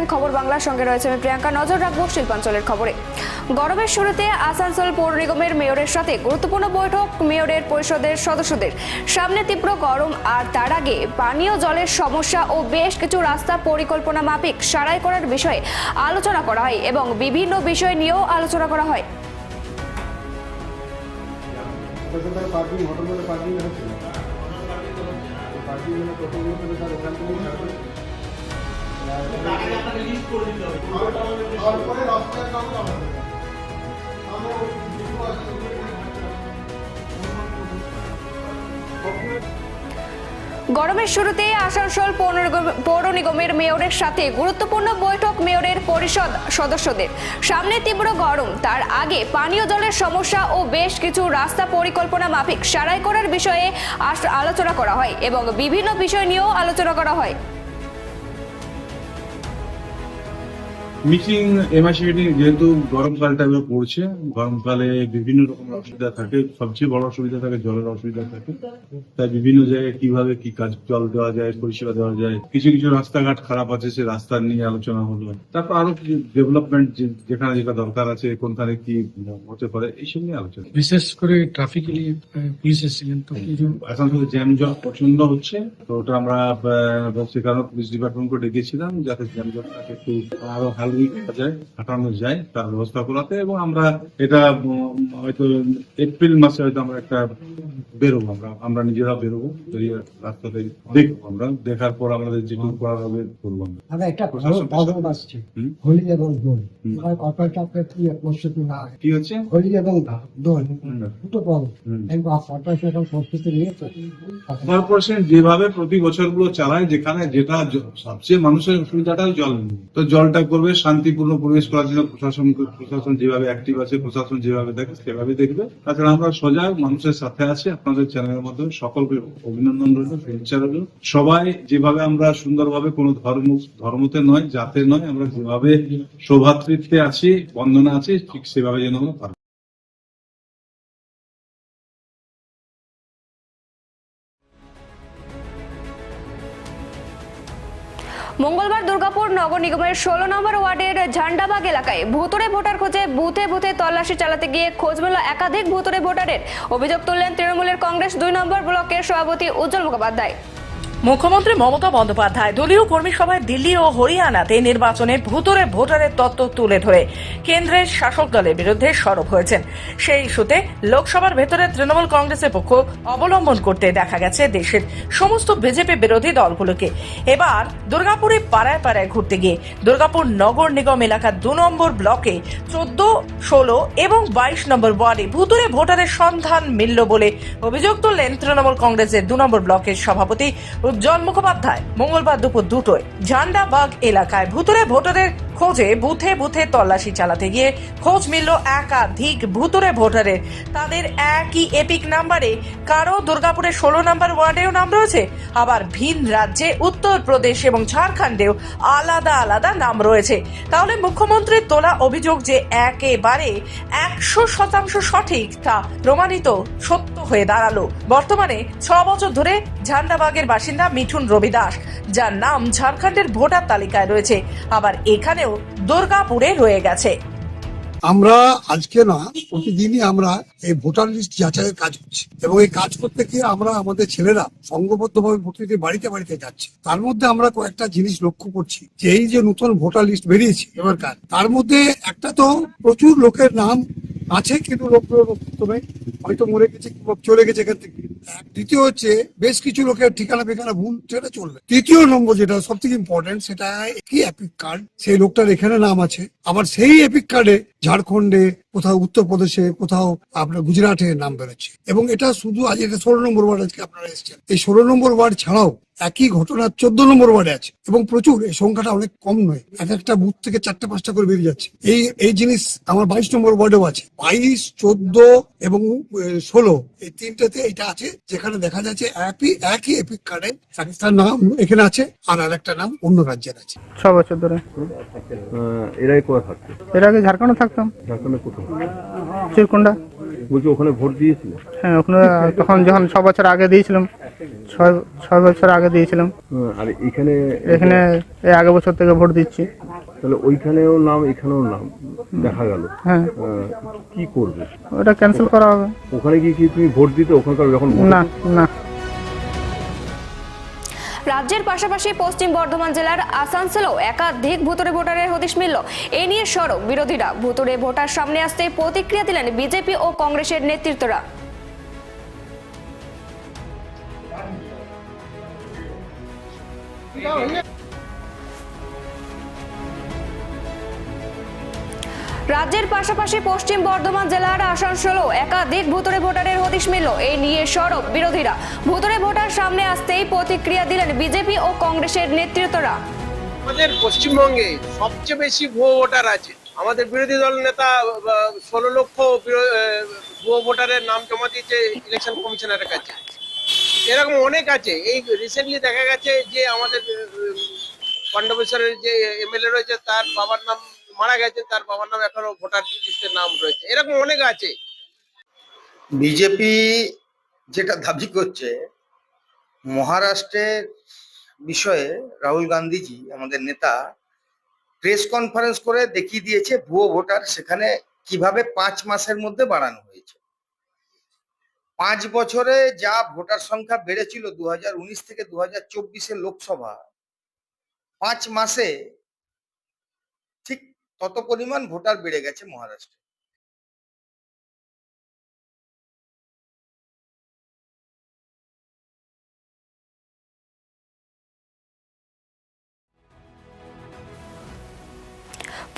দেখছেন খবর বাংলার সঙ্গে রয়েছে আমি প্রিয়াঙ্কা। নজর রাখব শিল্পাঞ্চলের খবরে। গরমের শুরুতে আসানসোল পৌর নিগমের মেয়রের সাথে গুরুত্বপূর্ণ বৈঠক মেয়রের পরিষদের সদস্যদের। সামনে তীব্র গরম আর তার আগে পানীয় জলের সমস্যা ও বেশ কিছু রাস্তা পরিকল্পনা মাফিক সারাই করার বিষয়ে আলোচনা করা হয় এবং বিভিন্ন বিষয় নিয়েও আলোচনা করা হয়। পার্কিং গরমের শুরুতে আসানসোল পৌর নিগমের মেয়রের সাথে গুরুত্বপূর্ণ বৈঠক মেয়রের পরিষদ সদস্যদের। সামনে তীব্র গরম, তার আগে পানীয় জলের সমস্যা ও বেশ কিছু রাস্তা পরিকল্পনা মাফিক সারাই করার বিষয়ে আলোচনা করা হয় এবং বিভিন্ন বিষয় নিয়েও আলোচনা করা হয়। মিটিং এমআইসি মিটিং যেহেতু গরমকালটা এবার পড়ছে গরমকালে বিভিন্ন রকমের অসুবিধা থাকে সবচেয়ে বড় অসুবিধা থাকে জলের অসুবিধা থাকে। তাই বিভিন্ন জায়গায় কীভাবে কি কাজ জল দেওয়া যায় পরিষেবা দেওয়া যায় কিছু কিছু রাস্তাঘাট খারাপ আছে সে রাস্তা নিয়ে আলোচনা হলো। তারপর আরও কিছু ডেভেলপমেন্ট যেখানে যেটা দরকার আছে কোনখানে কি হতে পারে এইসব নিয়ে আলোচনা। বিশেষ করে ট্রাফিক নিয়ে পুলিশ এসেছিলেন তো কিছু এখন তো জ্যাম জল প্রচণ্ড হচ্ছে তো ওটা আমরা সে কারণে পুলিশ ডিপার্টমেন্টকে ডেকেছিলাম যাতে জ্যাম জটটাকে একটু আরও হালুই করা যায় তার ব্যবস্থা করাতে এবং আমরা এটা হয়তো এপ্রিল মাসে হয়তো আমরা একটা বেরোবো আমরা আমরা নিজেরা বেরোবো বেরিয়ে রাস্তাতে দেখব আমরা দেখার পর আমাদের যেটুকু করার হবে করব আমরা। একটা আসছে হোলি এবং দোল হুম। কি প্রস্তুতি না কি হচ্ছে? হোলি এবং দোল দুটো প্রবলেম কর্পোরেশন এখন প্রস্তুতি নিয়েছে। কর্পোরেশন যেভাবে প্রতি বছরগুলো চালায় যেখানে যেটা সবচেয়ে মানুষের অসুবিধাটা জল তো জলটা করবে শান্তিপূর্ণ পরিবেশ করার জন্য প্রশাসন প্রশাসন যেভাবে অ্যাক্টিভ আছে, প্রশাসন যেভাবে দেখে সেভাবে দেখবে তাছাড়া আমরা সজাগ মানুষের সাথে আছি, আপনাদের চ্যানেলের মাধ্যমে সকলকে অভিনন্দন রইল, শুভেচ্ছা রইল সবাই যেভাবে আমরা সুন্দরভাবে কোনো ধর্ম, ধর্মতে নয়, জাতে নয়, আমরা যেভাবে সৌভাতৃত্বে আছি, বন্দনা আছি, ঠিক সেভাবে যেন আমরা করি। মঙ্গলবার নগর নিগমের ষোলো নম্বর ওয়ার্ডের ঝান্ডাবাগ এলাকায় ভুতুরে ভোটার খোঁজে বুথে বুথে তল্লাশি চালাতে গিয়ে খোঁজ মেল একাধিক ভুতুরে ভোটারের। অভিযোগ তুললেন তৃণমূলের কংগ্রেস দুই নম্বর ব্লকের সভাপতি উজ্জ্বল মুখোপাধ্যায়। মুখ্যমন্ত্রী মমতা বন্দ্যোপাধ্যায় দলীয় কর্মী সভায় দিল্লি ও হরিয়ানাতে নির্বাচনে ভুতুরে ভোটারের তত্ত্ব তুলে ধরে। কেন্দ্রের শাসক দলের বিরুদ্ধে সরব হয়েছেন। সেই ইস্যুতে লোকসভার ভেতরে তৃণমূল কংগ্রেসের পক্ষ অবলম্বন করতে দেখা গেছে দেশের সমস্ত বিজেপি বিরোধী দলগুলোকে। এবার দুর্গাপুরে পাড়ায় পাড়ায় ঘুরতে গিয়ে দুর্গাপুর নগর নিগম এলাকার দু নম্বর ব্লকে চোদ্দ, ষোলো এবং বাইশ নম্বর ওয়ার্ডে ভুতুরে ভোটারের সন্ধান মিলল বলে অভিযোগ তুললেন তৃণমূল কংগ্রেসের দু নম্বর ব্লকের সভাপতি উজ্জ্বল মুখোপাধ্যায় মঙ্গলবার দুপুর দুটোয় ঝান্ডাবাগ এলাকায় ভুতুরে ভোটারের খোঁজে বুথে বুথে তল্লাশি চালাতে গিয়ে খোঁজ মিলল একাধিক ভুতুরে ভোটারের তাদের একই এপিক নাম্বারে কারও দুর্গাপুরের ষোলো নম্বর ওয়ার্ডেও নাম রয়েছে। আবার ভিন রাজ্যে উত্তরপ্রদেশ এবং ঝাড়খণ্ডেও আলাদা আলাদা নাম রয়েছে। তাহলে মুখ্যমন্ত্রীর তোলা অভিযোগ যে একেবারে একশো শতাংশ সঠিক তা প্রমাণিত সত্য হয়ে দাঁড়াল। বর্তমানে ছ বছর ধরে ঝান্ডাবাগের বাসিন্দা মিঠুন রবি দাস যার নাম ঝাড়খণ্ডের ভোটার তালিকায় রয়েছে। আবার এখানেও দুর্গাপুরে রয়ে গেছে। আমরা আজকে না, প্রতিদিনই আমরা এই ভোটার লিস্ট যাচাইয়ের কাজ করছি। এবং এই কাজ করতে গিয়ে আমরা আমাদের ছেলেরা সংঘবদ্ধভাবে প্রতিটি বাড়িতে বাড়িতে যাচ্ছে। তার মধ্যে আমরা কয়েকটা জিনিস লক্ষ্য করছি, যে এই যে নতুন ভোটার লিস্ট বেরিয়েছে এবারকার তার মধ্যে একটা তো প্রচুর লোকের নাম আছে, কিন্তু প্রথমে হয়তো মরে গেছে কিংবা চলে গেছে এখান থেকে। দ্বিতীয় হচ্ছে, বেশ কিছু লোকের ঠিকানা পেখানা ভুল, সেটা চলবে। তৃতীয় নম্বর যেটা সব থেকে ইম্পর্টেন্ট সেটা কি এপিক কার্ড সেই লোকটার এখানে নাম আছে। আবার সেই এপিক কার্ডে ঝাড়খণ্ডে কোথাও উত্তরপ্রদেশে কোথাও আপনার গুজরাটে নাম বেরোচ্ছে। এবং এটা শুধু আজ এটা ষোলো নম্বর ওয়ার্ড আজকে আপনারা এসেছেন। এই ষোলো নম্বর ওয়ার্ড ছাড়াও একই ঘটনা চোদ্দ নম্বর ওয়ার্ডে আছে। এবং প্রচুর এই সংখ্যাটা অনেক কম নয়। এক একটা বুথ থেকে চারটে পাঁচটা করে বেরিয়ে যাচ্ছে। এই এই জিনিস আমার বাইশ নম্বর ওয়ার্ডেও আছে। বাইশ চোদ্দ এবং ষোলো এই তিনটাতে এটা আছে। যেখানে দেখা যাচ্ছে একই একই এপিক কার্ডে একটা নাম এখানে আছে আর আরেকটা নাম অন্য রাজ্যের আছে। ছ বছর ধরে। এরাই কোথায় থাকতো? এর আগে ঝাড়খণ্ডে থাকতাম চিরকুন্ডা বলছি ওখানে ভোট দিয়েছিল? হ্যাঁ ওখানে তখন যখন ছ বছর আগে দিয়েছিলাম ছয় ছয় বছর আগে দিয়েছিলাম। আর এখানে এখানে এই আগে বছর থেকে ভোট দিচ্ছি। তাহলে ওইখানেও নাম এখানেও নাম দেখা গেল। হ্যাঁ। কি করবে? ওটা ক্যান্সেল করা হবে। ওখানে গিয়ে কি তুমি ভোট দিতে? ওখানকার যখন না না। রাজ্যের পাশাপাশি পশ্চিম বর্ধমান জেলার আসানসোলেও একাধিক ভুতুরে ভোটারের হদিশ মিলল। এ নিয়ে সড়ক বিরোধীরা। ভুতুরে ভোটার সামনে আসতে প্রতিক্রিয়া দিলেন বিজেপি ও কংগ্রেসের নেতৃত্বরা। রাজ্যের পাশাপাশি পশ্চিম বর্ধমান জেলার আসানসোলও একাধিক ভুতুরে ভোটারের হদিশ মিলল। এই নিয়ে সরব বিরোধীরা। ভুতুরে ভোটার সামনে আসতেই প্রতিক্রিয়া দিলেন বিজেপি ও কংগ্রেসের নেতৃত্বরা। আমাদের পশ্চিমবঙ্গে সবচেয়ে বেশি ভুয়ো ভোটার আছে। আমাদের বিরোধী দল নেতা ষোলো লক্ষ ভুয়ো ভোটারের নাম জমা দিয়েছে ইলেকশন কমিশনারের কাছে। এরকম অনেক আছে। এই রিসেন্টলি দেখা গেছে যে আমাদের পাণ্ডবেশ্বরের যে এমএলএ রয়েছে, তার বাবার নাম মারা গেছে, তার বাবার নাম এখনও ভোটার লিস্টের নাম রয়েছে। এরকম অনেক আছে। বিজেপি যেটা দাবি করছে, মহারাষ্ট্রের বিষয়ে রাহুল গান্ধীজি, আমাদের নেতা, প্রেস কনফারেন্স করে দেখিয়ে দিয়েছে ভুয়ো ভোটার সেখানে কীভাবে পাঁচ মাসের মধ্যে বাড়ানো হয়েছে। পাঁচ বছরে যা ভোটার সংখ্যা বেড়েছিল দু থেকে দু হাজার লোকসভা, পাঁচ মাসে তত পরিমাণ ভোটার বেড়ে গেছে মহারাষ্ট্রে।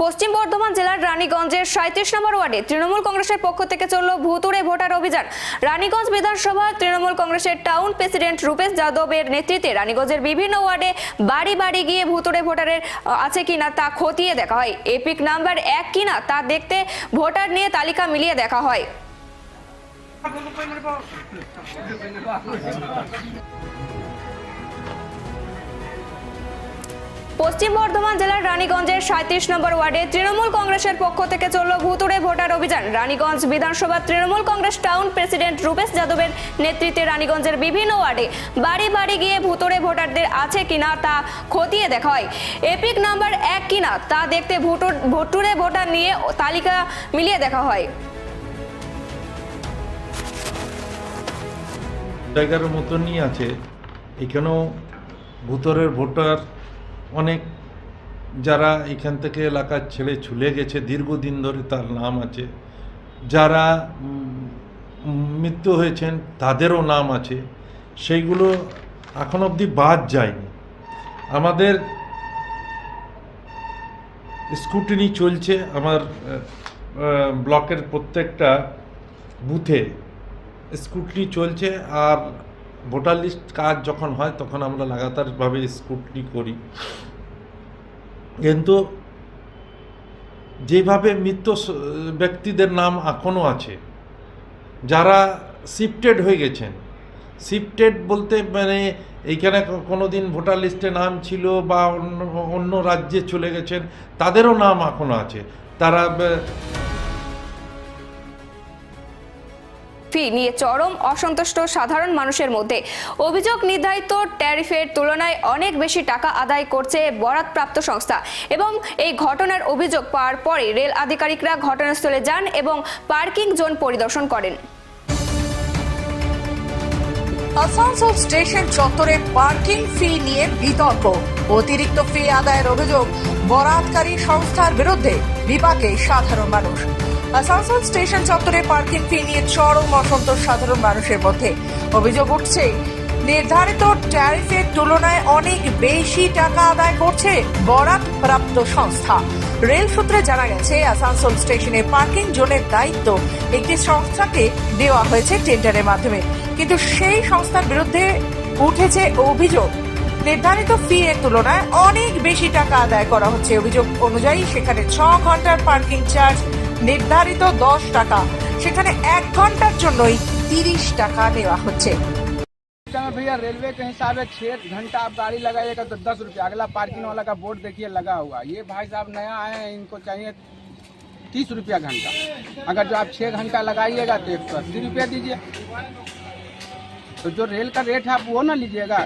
পশ্চিম বর্ধমান জেলার রানীগঞ্জের সাঁত্রিশ নম্বর ওয়ার্ডে তৃণমূল কংগ্রেসের পক্ষ থেকে চলল ভুতুরে ভোটার অভিযান। রানীগঞ্জ বিধানসভা তৃণমূল কংগ্রেসের টাউন প্রেসিডেন্ট রূপেশ যাদবের নেতৃত্বে রানীগঞ্জের বিভিন্ন ওয়ার্ডে বাড়ি বাড়ি গিয়ে ভুতুরে ভোটারের আছে কিনা তা খতিয়ে দেখা হয়। এপিক নাম্বার এক কিনা তা দেখতে ভোটার নিয়ে তালিকা মিলিয়ে দেখা হয়। পশ্চিম বর্ধমান জেলার রানীগঞ্জের সাঁত্রিশ নম্বর ওয়ার্ডে তৃণমূল কংগ্রেসের পক্ষ থেকে চলল ভুতুড়ে ভোটার অভিযান। রানীগঞ্জ বিধানসভা তৃণমূল কংগ্রেস টাউন প্রেসিডেন্ট রূপেশ যাদবের নেতৃত্বে রানীগঞ্জের বিভিন্ন ওয়ার্ডে বাড়ি বাড়ি গিয়ে ভুতুড়ে ভোটারদের আছে কিনা তা খতিয়ে দেখা হয়। এপিক নাম্বার এক কিনা তা দেখতে ভুটুর ভুতুড়ে ভোটার নিয়ে তালিকা মিলিয়ে দেখা হয়। জায়গার মতনই আছে। এখানেও ভোটার অনেক যারা এখান থেকে এলাকার ছেড়ে ছুলে গেছে, দীর্ঘদিন ধরে তার নাম আছে। যারা মৃত্যু হয়েছেন, তাদেরও নাম আছে। সেইগুলো এখন অবধি বাদ যায়নি। আমাদের স্কুটিনি চলছে আমার ব্লকের প্রত্যেকটা বুথে। স্কুটনি চলছে আর ভোটার লিস্ট কাজ যখন হয়, তখন আমরা লাগাতারভাবে স্কুটনি করি। কিন্তু যেভাবে মৃত ব্যক্তিদের নাম এখনও আছে, যারা শিফটেড হয়ে গেছেন শিফটেড বলতে মানে এইখানে কোনো দিন ভোটার লিস্টে নাম ছিল বা অন্য অন্য রাজ্যে চলে গেছেন, তাদেরও নাম এখনও আছে। তারা ফি নিয়ে চরম অসন্তুষ্ট সাধারণ মানুষের মধ্যে। অভিযোগ নির্ধারিত ট্যারিফের তুলনায় অনেক বেশি টাকা আদায় করছে বরাদপ্রাপ্ত সংস্থা এবং এই ঘটনার অভিযোগ পাওয়ার পরে রেল আধিকারিকরা ঘটনাস্থলে যান এবং পার্কিং জোন পরিদর্শন করেন। আসানসোল স্টেশন চত্বরে পার্কিং ফি নিয়ে বিতর্ক। অতিরিক্ত ফি আদায়ের অভিযোগ বরাতকারী সংস্থার বিরুদ্ধে বিপাকে সাধারণ মানুষ। আসানসোল স্টেশন চত্বরে পার্কিং ফি নিয়ে চরম অসন্তোষ সাধারণ মানুষের মধ্যে। অভিযোগ উঠছে, নির্ধারিত ট্যারিফের তুলনায় অনেক বেশি টাকা আদায় করছে বরাত প্রাপ্ত সংস্থা। রেল সূত্রে জানা গেছে, আসানসোল স্টেশনে পার্কিং জোনের দায়িত্ব একটি সংস্থাকে দেওয়া হয়েছে টেন্ডারের মাধ্যমে। কিন্তু সেই সংস্থার বিরুদ্ধে উঠেছে অভিযোগ। নির্ধারিত ফি এর তুলনায় অনেক বেশি টাকা আদায় করা হচ্ছে। অভিযোগ অনুযায়ী, সেখানে ছ ঘণ্টার পার্কিং চার্জ নির্ধারিত দশ টাকা সেখানে এক ঘন্টার জন্যই তিরিশ টাকা নেওয়া হচ্ছে भैया रेलवे के हिसाब से छह घंटा आप गाड़ी लगाइएगा तो दस रुपया अगला पार्किंग वाला का बोर्ड देखिए लगा हुआ ये भाई साहब नया आए हैं इनको चाहिए तीस रुपया घंटा अगर जो आप छह घंटा लगाइएगा तो एक सौ अस्सी रुपया दीजिए तो जो रेल का रेट है आप वो ना लीजिएगा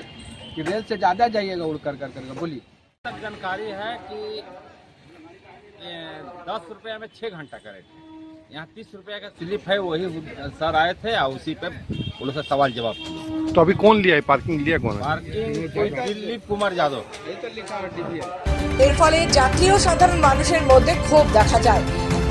कि रेल से ज़्यादा जाइएगा उड़ कर कर कर बोलिए तक जानकारी है कि दस रुपये में छः घंटा का रेट है यहाँ तीस रुपये का स्लिप है वही सर आए थे और उसी पे उन से सवाल जवाब किए तो अभी कौन लिया है पार्किंग लिया कौन है पार्किंग कोई दिलीप कुमार यादव ये तो लिखा है डीजीए এর ফলে যাত্রী ও সাধারণ মানুষের মধ্যে ক্ষোভ দেখা যায়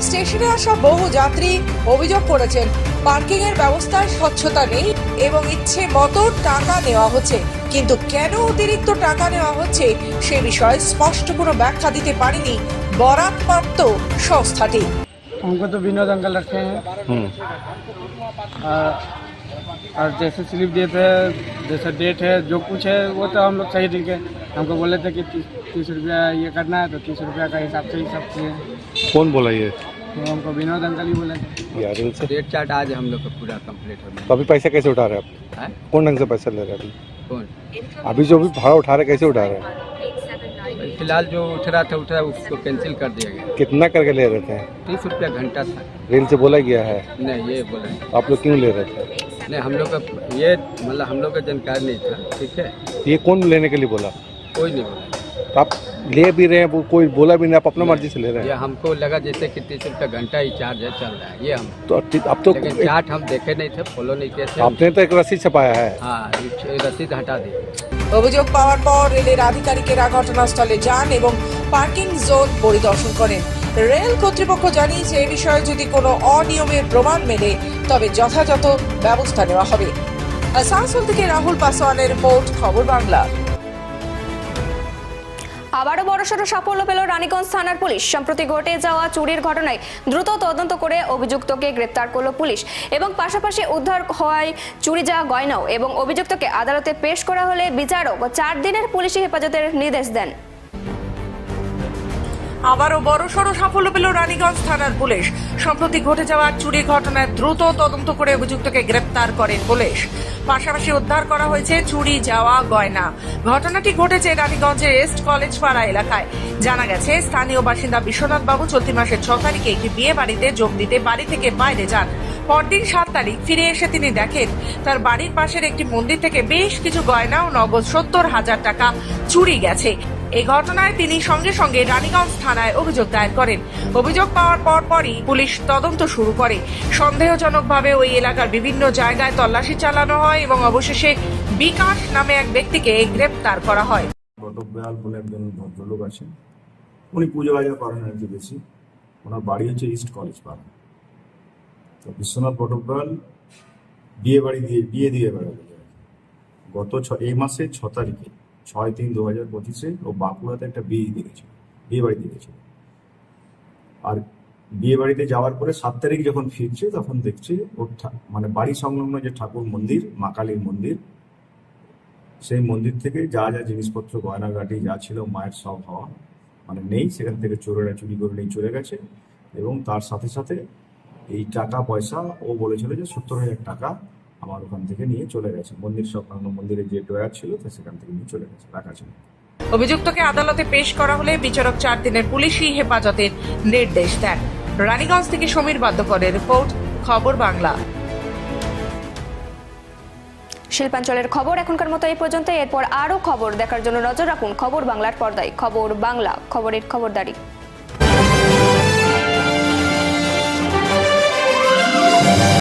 স্টেশনে আসা বহু যাত্রী অভিযোগ করেছেন পার্কিং এর ব্যবস্থায় স্বচ্ছতা নেই এবং ইচ্ছে মতো টাকা নেওয়া হচ্ছে কিন্তু কেন অতিরিক্ত টাকা নেওয়া হচ্ছে সে বিষয়ে স্পষ্ট কোনো ব্যাখ্যা দিতে পারেনি বরাদপ্রাপ্ত সংস্থাটি हमको तो विनोद अंकल रखे हैं और, और जैसे स्लिप दिए थे जैसे डेट है जो कुछ है वो तो हम लोग सही दिखे हमको बोले थे कि तीस तीस रुपया ये करना है तो तीस रुपया का हिसाब से ही सब किए कौन बोला ये तो हमको विनोद अंकल ही बोले थे यार इनसे डेट चार्ट आज हम लोग का पूरा कंप्लीट हो तो अभी पैसे कैसे उठा रहे हैं हैं? आप कौन ढंग से पैसा ले रहे हैं अभी कौन अभी जो भी भाड़ा उठा रहे हैं कैसे उठा रहे हैं फ़िलहाल जो उठ रहा था उठ रहा उसको कैंसिल कर दिया गया। कितना करके ले रहे थे? तीस रुपया घंटा था। रेल से बोला गया है? नहीं ये बोला आप लोग क्यों ले रहे थे? नहीं हम लोग का ये मतलब हम लोग का जानकारी नहीं था ठीक है? ये कौन लेने के लिए बोला? कोई नहीं बोला। तो आप ले भी रहे हैं वो कोई बोला भी नहीं आप अपना मर्जी से ले रहे ये हैं हमको लगा जैसे कि तीस रुपया घंटा ही चार्ज है चल रहा है ये हम तो अब तो लेकिन चार्ट हम देखे नहीं थे फॉलो नहीं किए थे आपने तो एक रसीद छपाया है हाँ ये रसीद हटा दी অভিযোগ পাওয়ার পর রেলের আধিকারিকেরা ঘটনাস্থলে যান এবং পার্কিং জোন পরিদর্শন করেন রেল কর্তৃপক্ষ জানিয়েছে এ বিষয়ে যদি কোনো অনিয়মের প্রমাণ মেলে তবে যথাযথ ব্যবস্থা নেওয়া হবে আসানসোল থেকে রাহুল পাসওয়ানের রিপোর্ট খবর বাংলা আবারও বড়সড় সাফল্য পেল রানীগঞ্জ থানার পুলিশ। সম্প্রতি ঘটে যাওয়া চুরির ঘটনায় দ্রুত তদন্ত করে অভিযুক্তকে গ্রেপ্তার করল পুলিশ এবং পাশাপাশি উদ্ধার হয় চুরি যাওয়া গয়নাও এবং অভিযুক্তকে আদালতে পেশ করা হলে বিচারক চার দিনের পুলিশি হেফাজতের নির্দেশ দেন। আবারও বড়সড় সাফল্য পেল রানীগঞ্জ থানার পুলিশ। সম্প্রতি ঘটে যাওয়া চুরি ঘটনায় দ্রুত তদন্ত করে অভিযুক্তকে গ্রেপ্তার করেন পুলিশ। পাশাপাশি উদ্ধার করা হয়েছে চুরি যাওয়া গয়না। ঘটনাটি ঘটেছে রানীগঞ্জের এস্ট কলেজ পাড়া এলাকায়। জানা গেছে, স্থানীয় বাসিন্দা বিশ্বনাথ বাবু চলতি মাসের ছ তারিখে একটি বিয়ে বাড়িতে যোগ দিতে বাড়ি থেকে বাইরে যান। পরদিন সাত তারিখ ফিরে এসে তিনি দেখেন, তার বাড়ির পাশের একটি মন্দির থেকে বেশ কিছু গয়না ও নগদ সত্তর হাজার টাকা চুরি গেছে। এই ঘটনায় তিনি সঙ্গে সঙ্গে রানীগঞ্জ থানায় অভিযোগ দায়ের করেন। অভিযোগ পাওয়ার পর পরই পুলিশ তদন্ত শুরু করে। সন্দেহজনকভাবে ওই এলাকার বিভিন্ন জায়গায় তল্লাশি চালানো হয় এবং অবশেষে বিকাশ নামে এক ব্যক্তিকে গ্রেপ্তার করা হয়। বটকবেয়াল বলে একজন ভদ্রলোক আছেন। উনি পুজো বাজা করেন আর কি বেশি। ওনার বাড়ি হচ্ছে ইস্ট কলেজ পাড়া। তো বিশ্বনাথ বটকবেয়াল বিয়ে বাড়ি দিয়ে বিয়ে দিয়ে বেড়াবে গত ছ এই মাসে ছ তারিখে ছয় তিন দু হাজার পঁচিশে ও বাঁকুড়াতে একটা বিয়ে দিয়েছিল, বিয়ে বাড়ি দিয়েছিল। আর বিয়ে বাড়িতে যাওয়ার পরে সাত তারিখ যখন ফিরছে, তখন দেখছে ওর মানে বাড়ি সংলগ্ন যে ঠাকুর মন্দির, মা কালীর মন্দির, সেই মন্দির থেকে যা যা জিনিসপত্র, গয়নাগাটি যা ছিল, মায়ের সব হওয়া মানে নেই, সেখান থেকে চোরেরা চুরি করে নিয়ে চলে গেছে। এবং তার সাথে সাথে এই টাকা পয়সা ও বলেছিল যে সত্তর হাজার টাকা আমার ওখান থেকে নিয়ে চলে গেছে। মন্দির সংলগ্ন মন্দিরের যে ড্রয়ার ছিল তো সেখান থেকে নিয়ে চলে গেছে রাখা ছিল। অভিযুক্তকে আদালতে পেশ করা হলে বিচারক চার দিনের পুলিশি হেফাজতের নির্দেশ দেন। রানীগঞ্জ থেকে সমীর বাদ্যকরের রিপোর্ট খবর বাংলা। শিল্পাঞ্চলের খবর এখনকার মতো এই পর্যন্ত এরপর আরও খবর দেখার জন্য নজর রাখুন খবর বাংলার পর্দায়। খবর বাংলা খবরের খবরদারি।